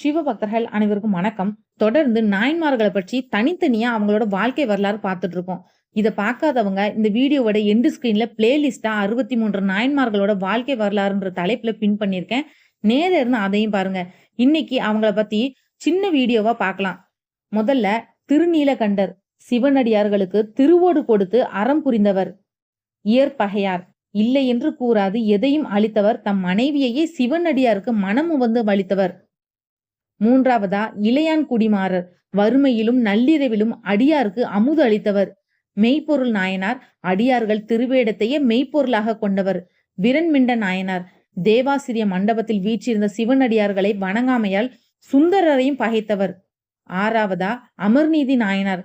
சிவபக்தர்கள் அனைவருக்கும் வணக்கம். தொடர்ந்து நாயன்மார்களை பற்றி தனித்தனியா அவங்களோட வாழ்க்கை வரலாறு பார்த்துட்டு இருக்கோம். இதை பார்க்காதவங்க இந்த வீடியோவோட எண்டு ஸ்கிரீன்ல பிளேலிஸ்டா அறுபத்தி மூன்று நாயன்மார்களோட வாழ்க்கை வரலாறுன்ற தலைப்புல பின் பண்ணியிருக்கேன். நேர இருந்து அதையும் பாருங்க. இன்னைக்கு அவங்கள பத்தி சின்ன வீடியோவா பார்க்கலாம். முதல்ல திருநீலகண்டர் சிவனடியார்களுக்கு திருவோடு கொடுத்து அறம் புரிந்தவர். இயற்பகையார். இல்லை என்று கூறாது. எதையும் அளித்தவர் தம் மனைவியையே சிவனடியாருக்கு மனம் வந்து அளித்தவர் மூன்றாவதா இளையான் குடிமாறர் வறுமையிலும் நள்ளிரவிலும் அடியாருக்கு அமுது அளித்தவர். மெய்ப்பொருள் நாயனார் அடியார்கள் திருவேடத்தையே மெய்ப்பொருளாக கொண்டவர். விரண்மிண்ட நாயனார் தேவாசிரிய மண்டபத்தில் வீற்றிருந்த சிவனடியார்களை வணங்காமையால் சுந்தரரையும் பகைத்தவர். ஆறாவதா அமர்நீதி நாயனார்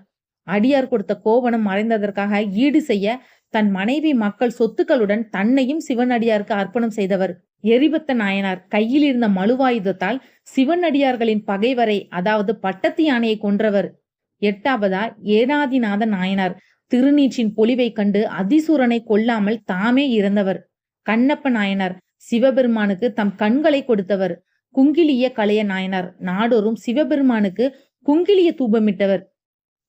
அடியார் கொடுத்த கோவணம் மறைந்ததற்காக ஈடு செய்ய தன் மனைவி மக்கள் சொத்துக்களுடன் தன்னையும் சிவனடியாருக்கு அர்ப்பணம் செய்தவர். எரிபத்த நாயனார் கையில் இருந்த மலுவாயுதத்தால் சிவனடியார்களின் பகைவரை அதாவது பட்டத்து யானையை கொன்றவர். எட்டாவதா ஏனாதிநாத நாயனார் திருநீற்றின் பொலிவை கண்டு அதிசூரனை கொல்லாமல் தாமே இறந்தவர். கண்ணப்ப நாயனார் சிவபெருமானுக்கு தம் கண்களை கொடுத்தவர். குங்கிலிய கலைய நாயனார் நாடோறும் சிவபெருமானுக்கு குங்கிலிய தூபமிட்டவர்.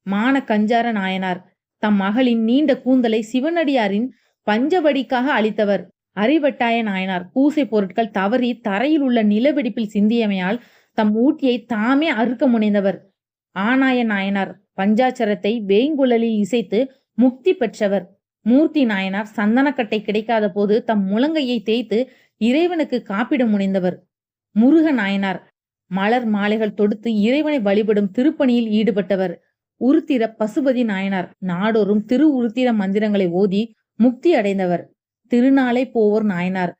மான கஞ்சார நாயனார் தம் மகளின் நீண்ட கூந்தலை சிவனடியாரின் பஞ்சவடிக்காக அளித்தவர் அறிவட்டாய நாயனார் பூசை பொருட்கள் தவறி தரையில் உள்ள நிலவெடிப்பில் சிந்தியமையால் தம் ஊட்டியை தாமே அறுக்க முனைந்தவர். ஆனாய நாயனார் பஞ்சாச்சரத்தை வேங்குழலில் இசைத்து முக்தி பெற்றவர். மூர்த்தி நாயனார் சந்தனக்கட்டை கிடைக்காத போது தம் முழங்கையை தேய்த்து இறைவனுக்கு காப்பிட முனைந்தவர். முருக நாயனார் மலர் மாலைகள் தொடுத்து இறைவனை வழிபடும் திருப்பணியில் ஈடுபட்டவர். உருத்திர பசுபதி நாயனார். நாடோறும் திரு உருத்திர மந்திரங்களை ஓதி முக்தி அடைந்தவர். திருநாளை போவோர் நாயனார்.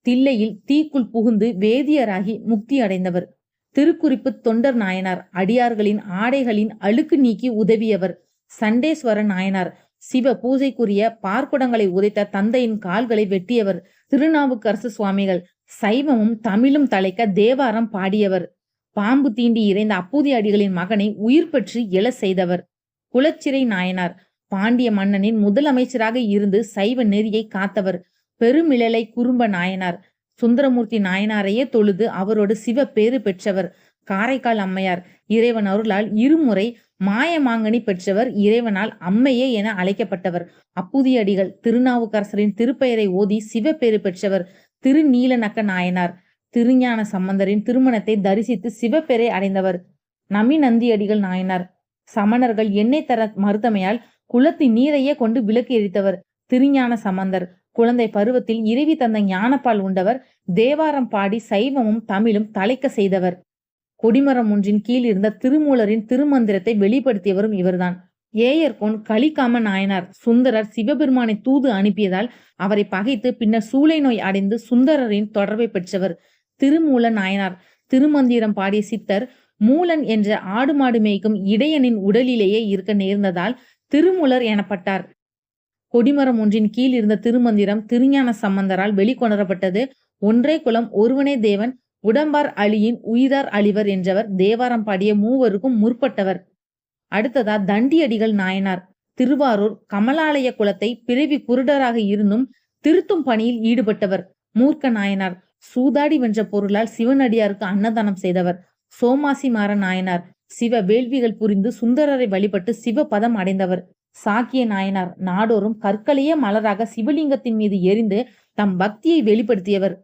தில்லையில் தீக்குள் புகுந்து வேதியராகி முக்தி அடைந்தவர். திருக்குறிப்பு தொண்டர் நாயனார். அடியார்களின் ஆடைகளின் அழுக்கு நீக்கி உதவியவர். சண்டேஸ்வர நாயனார். சிவ பூஜைக்குரிய பார்க்குடங்களை உதைத்த தந்தையின் கால்களை வெட்டியவர். திருநாவுக்கரசு சுவாமிகள். சைவமும் தமிழும் தலைக்க தேவாரம் பாடியவர். பாம்பு தீண்டி இறைந்த அப்பூதி அடிகளின் மகனை உயிர் பெற்று எழ செய்தவர். குலச்சிறை நாயனார். பாண்டிய மன்னனின் முதலமைச்சராக இருந்து சைவ நெறியை காத்தவர். பெருமிழலை குறும்ப நாயனார். சுந்தரமூர்த்தி நாயனாரையே தொழுது அவரோடு சிவ பேறு பெற்றவர். காரைக்கால் அம்மையார். இறைவன் அருளால் இருமுறை மாயமாங்கனி பெற்றவர். இறைவனால் அம்மையே என அழைக்கப்பட்டவர். அப்புதியடிகள் திருநாவுக்கரசரின் திருப்பெயரை ஓதி சிவப்பேறு பெற்றவர். திருநீலநக்க நாயனார். திருஞான சம்பந்தரின் திருமணத்தை தரிசித்து சிவப்பெறை அடைந்தவர். நமி நந்தியடிகள் நாயனார். சமணர்கள் எண்ணெய் தர மறுத்தமையால் குளத்தின் நீரையே கொண்டு விளக்கு எரித்தவர். திருஞான சம்பந்தர். குழந்தை பருவத்தில் இறைவி தந்த ஞானப்பால் உண்டவர். தேவாரம் பாடி சைவமும் தமிழும் தலைக்க செய்தவர். கொடிமரம் ஒன்றின் கீழ் இருந்த திருமூலரின் திருமந்திரத்தை வெளிப்படுத்தியவரும் இவர்தான். ஏயர்கோன் கலிகாம நாயனார். சுந்தரர் சிவபெருமானை தூது அனுப்பியதால் அவரை பகைத்து பின்னர் சூளை நோய் அடைந்து சுந்தரரின் தொடர்பை பெற்றவர். திருமூல நாயனார் திருமந்திரம் பாடிய சித்தர் மூலன் என்ற ஆடு மாடு மேய்க்கும் இடையனின் உடலிலேயே இருக்க நேர்ந்ததால் திருமூலர் எனப்பட்டார். கொடிமரம் ஒன்றின் கீழ் இருந்த திருமந்திரம் திருஞான சம்பந்தரால் வெளிக்கொணரப்பட்டது. ஒன்றே குலம் ஒருவனே தேவன் உடம்பார் அழியின் உயிரார் அழிவர் என்றவர் தேவாரம் பாடிய மூவருக்கும் முற்பட்டவர். அடுத்ததா தண்டியடிகள் நாயனார். திருவாரூர் கமலாலய குலத்தை பிறவி குருடராக இருந்தும் திருத்தும் பணியில் ஈடுபட்டவர். மூர்க்க நாயனார். சூதாடி வென்ற பொருளால் சிவனடியாருக்கு அன்னதானம் செய்தவர். சோமாசி மாற நாயனார். சிவ வேள்விகள் புரிந்து சுந்தரரை வழிபட்டு சிவ பதம் அடைந்தவர். சாக்கிய நாயனார். நாடோறும் கற்களையே மலராக சிவலிங்கத்தின் மீது எரிந்து தம் பக்தியை வெளிப்படுத்தியவர்.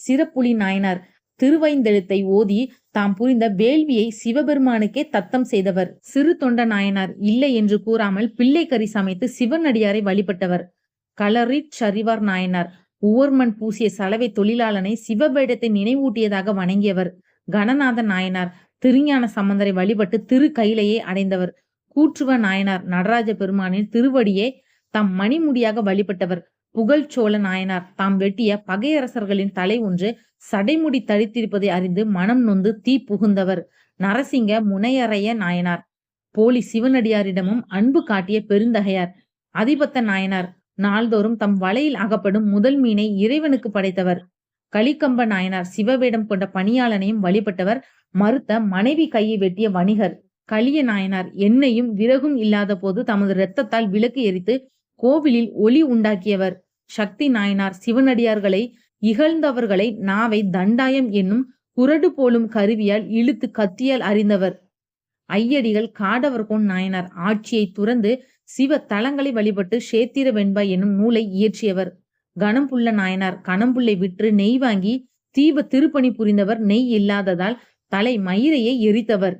சிறப்புலி நாயனார். திருவைந்தெழுத்தை ஓதி தாம் புரிந்த வேள்வியை சிவபெருமானுக்கே தத்தம் செய்தவர். சிறு தொண்ட நாயனார். இல்லை என்று கூறாமல் பிள்ளைக்கறி சமைத்து சிவனடியாரை வழிபட்டவர். களரிற் சரிவார் நாயனார். உவர்மன் பூசிய சலவை தொழிலாளனை சிவபேடத்தை நினைவூட்டியதாக வணங்கியவர் கணநாத நாயனார். திருஞான சம்பந்தரை வழிபட்டு திரு கையிலேயே அடைந்தவர். கூற்றுவ நாயனார் நடராஜ பெருமானின் திருவடியே தம் மணிமுடியாக வழிபட்டவர். புகழ்ச்சோழ நாயனார் தாம் வெட்டிய பகையரசர்களின் தலை ஒன்று சடைமுடி தழித்திருப்பதை அறிந்து மனம் நொந்து தீ புகுந்தவர். நரசிங்க முனையறைய நாயனார். போலி சிவனடியாரிடமும் அன்பு காட்டிய பெருந்தகையார். அதிபத்த நாயனார் நாள்தோறும் தம் வலையில் அகப்படும் முதல் மீனை இறைவனுக்கு படைத்தவர். கலிக்கம்ப நாயனார் சிவவேடம் கொண்ட பணியாளனையும் வழிபட்டவர் மறுத்த மனைவி கையை வெட்டிய வணிகர். கலிய நாயனார் எண்ணெயும் விறகும் இல்லாத போது தமது இரத்தத்தால் விளக்கு எரித்து கோவிலில் ஒளி உண்டாக்கியவர். சக்தி நாயனார் சிவனடியார்களை இகழ்ந்தவர்களை நாவை தண்டாயம் என்னும் குரடு போலும் கருவியால் இழுத்து கத்தியால் அறிந்தவர். ஐயடிகள் காடவர்கோன் நாயனார் ஆட்சியை துறந்து சிவ தலங்களை வழிபட்டு சேத்திர வெண்பா எனும் நூலை இயற்றியவர். கணம்புள்ள நாயனார் கணம்புள்ளை விற்று நெய் வாங்கி தீப திருப்பணி புரிந்தவர் நெய் இல்லாததால் தலை மயிரையை எரித்தவர்.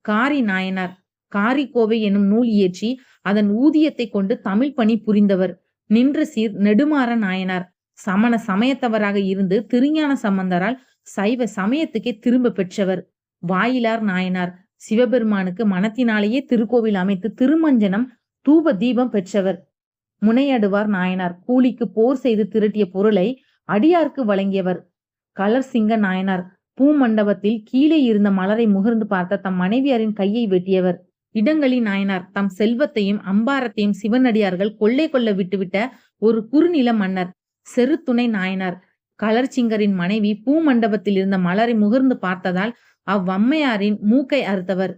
காரி நாயனார் காரி கோவை எனும் நூல் இயற்றி அதன் ஊதியத்தை கொண்டு தமிழ் பணி புரிந்தவர். நின்ற சீர் நெடுமாற நாயனார் சமண சமயத்தவராக இருந்து திருஞான சம்பந்தரால் சைவ சமயத்துக்கே திரும்ப பெற்றவர். வாயிலார் நாயனார் சிவபெருமானுக்கு மனத்தினாலேயே திருக்கோவில் அமைத்து திருமஞ்சனம் தூப தீபம் பெற்றவர். முனையடுவார் நாயனார். கூலிக்கு போர் செய்து திரட்டிய பொருளை அடியார்க்கு வழங்கியவர். கலர் சிங்க நாயனார். பூமண்டபத்தில் கீழே இருந்த மலரை முகர்ந்து பார்த்த தம் மனைவியாரின் கையை வெட்டியவர். இடங்களி நாயனார். தம் செல்வத்தையும் அம்பாரத்தையும் சிவனடியார்கள் கொள்ளை கொள்ள விட்டுவிட்ட ஒரு குறுநில மன்னர் செருத்துணை நாயனார். கலர்ச்சிங்கரின் மனைவி பூமண்டபத்தில் இருந்த மலரை முகர்ந்து பார்த்ததால் அவ்வம்மையாரின் மூக்கை அறுத்தவர்.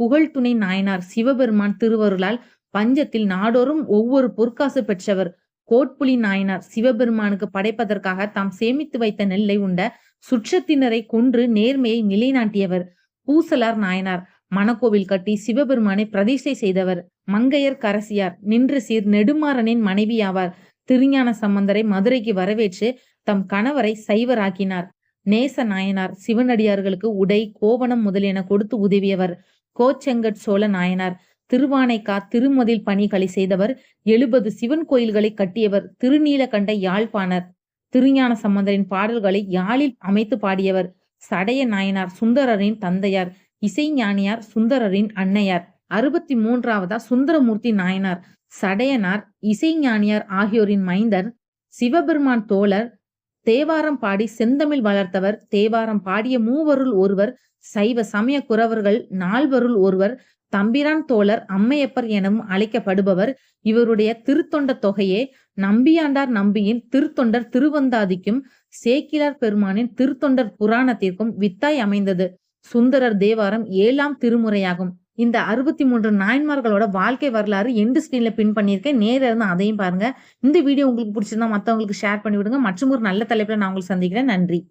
புகழ்துணை நாயனார் சிவபெருமான் திருவருளால் பஞ்சத்தில் நாடோறும் ஒவ்வொரு பொற்காசு பெற்றவர். கோட்புலி நாயனார் சிவபெருமானுக்கு படைப்பதற்காக தாம் சேமித்து வைத்த நெல்லை உண்ட சுற்றத்தினரை கொன்று நேர்மையை நிலைநாட்டியவர். பூசலார் நாயனார் மணக்கோவில் கட்டி சிவபெருமானை பிரதிஷ்டை செய்தவர். மங்கையர் கரசியார் நின்று சீர் நெடுமாறனின் மனைவியாவார். திருஞான சம்பந்தரை மதுரைக்கு வரவேற்று தம் கணவரை சைவராக்கினார். நேச நாயனார் சிவனடியார்களுக்கு உடை கோவணம் முதலியன கொடுத்து உதவியவர். கோச்செங்கட் சோழ நாயனார் திருவானைக்கா திருமதில் பணிகளை செய்தவர். எழுபது சிவன் கோயில்களை கட்டியவர். திருநீலகண்ட யாழ்ப்பாணர். திருஞான சம்பந்தரின் பாடல்களை யாழில் அமைத்து பாடியவர். சடைய நாயனார் சுந்தரரின் தந்தையார். இசைஞானியார் சுந்தரரின் அன்னையார். அறுபத்தி மூன்றாவதா சுந்தரமூர்த்தி நாயனார். சடையனார் இசைஞானியார் ஆகியோரின் மைந்தர். சிவபெருமான் தோழர் தேவாரம் பாடி செந்தமிழ் வளர்த்தவர். தேவாரம் பாடிய மூவருள் ஒருவர் சைவ சமய குறவர்கள் நால்வருள் ஒருவர் தம்பிரான் தோழர் அம்மையப்பர் எனவும் அழைக்கப்படுபவர். இவருடைய திருத்தொண்ட தொகையே நம்பியாண்டார் நம்பியின் திருத்தொண்டர் திருவந்தாதிக்கும் சேக்கிலார் பெருமானின் திருத்தொண்டர் புராணத்திற்கும் வித்தாய் அமைந்தது. சுந்தரர் தேவாரம் ஏழாம் திருமுறையாகும். இந்த அறுபத்தி மூன்று நாயன்மார்களோட வாழ்க்கை வரலாறு எண்டு ஸ்கிரீன்ல பின் பண்ணியிருக்கேன். நேர இருந்து அதையும் பாருங்க. இந்த வீடியோ உங்களுக்கு பிடிச்சிருந்தா மற்றவங்களுக்கு ஷேர் பண்ணி விடுங்க மற்றும் ஒரு நல்ல தலைப்புல நான் உங்களுக்கு சந்திக்கிறேன். நன்றி.